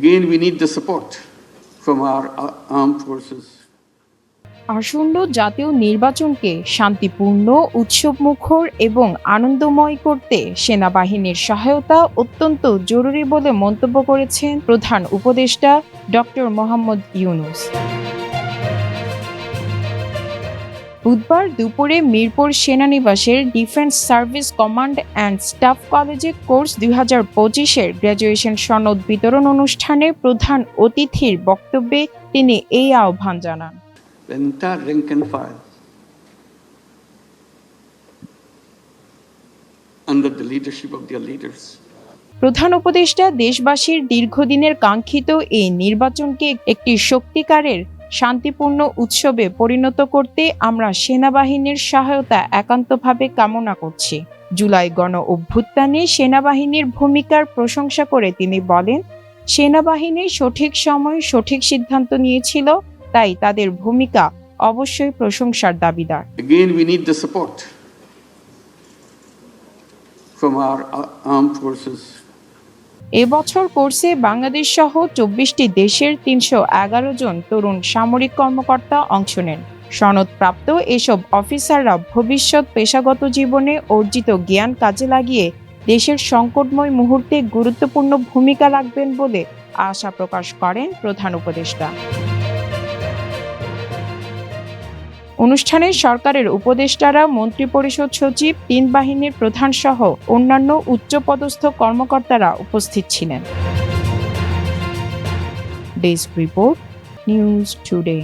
Again, we need the support from our uh, armed forces. আসন্ন জাতীয় নির্বাচনকে শান্তিপূর্ণ উৎসবমুখর এবং আনন্দময় করতে সেনাবাহিনীর সহায়তা অত্যন্ত জরুরি বলে মন্তব্য করেছেন প্রধান উপদেষ্টা ডক্টর মোহাম্মদ ইউনুস বুধবার দুপুরে Mirpur সেনানিবাসের defence service command and staff কলেজে কোর্স দুই হাজার পঁচিশের গ্র্যাজুয়েশন সনদ বিতরণ অনুষ্ঠানে প্রধান অতিথির বক্তব্যে তিনি এই আহ্বান জানান the entire rank and file under the leadership of their leaders. প্রধান উপদেষ্টা দেশবাসীর দীর্ঘদিনের কাঙ্ক্ষিত এই নির্বাচনকে একটি সত্যিকারের শান্তিপূর্ণ উৎসবে পরিণত করতে আমরা সেনাবাহিনীর সহায়তা একান্তভাবে কামনা করছি জুলাই গণ অভ্যুত্থানে সেনাবাহিনীর ভূমিকার প্রশংসা করে তিনি বলেন সেনাবাহিনী সঠিক সময় সঠিক সিদ্ধান্ত নিয়েছিল তাই তাদের ভূমিকা অবশ্যই প্রশংসার দাবিদার from our uh, armed forces. এবছর কোর্সে বাংলাদেশ সহ চব্বিশটি দেশের তিনশো এগারো জন তরুণ সামরিক কর্মকর্তা অংশ নেন। সনদপ্রাপ্ত এসব অফিসাররা ভবিষ্যৎ পেশাগত জীবনে অর্জিত জ্ঞান কাজে লাগিয়ে দেশের সংকটময় মুহূর্তে গুরুত্বপূর্ণ ভূমিকা রাখবেন বলে আশা প্রকাশ করেন প্রধান উপদেষ্টা। অনুষ্ঠানে সরকারের উপদেষ্টারা, মন্ত্রিপরিষদ সচিব, তিন বাহিনীর প্রধান সহ অন্যান্য উচ্চপদস্থ কর্মকর্তারা উপস্থিত ছিলেন। Desk report, news today.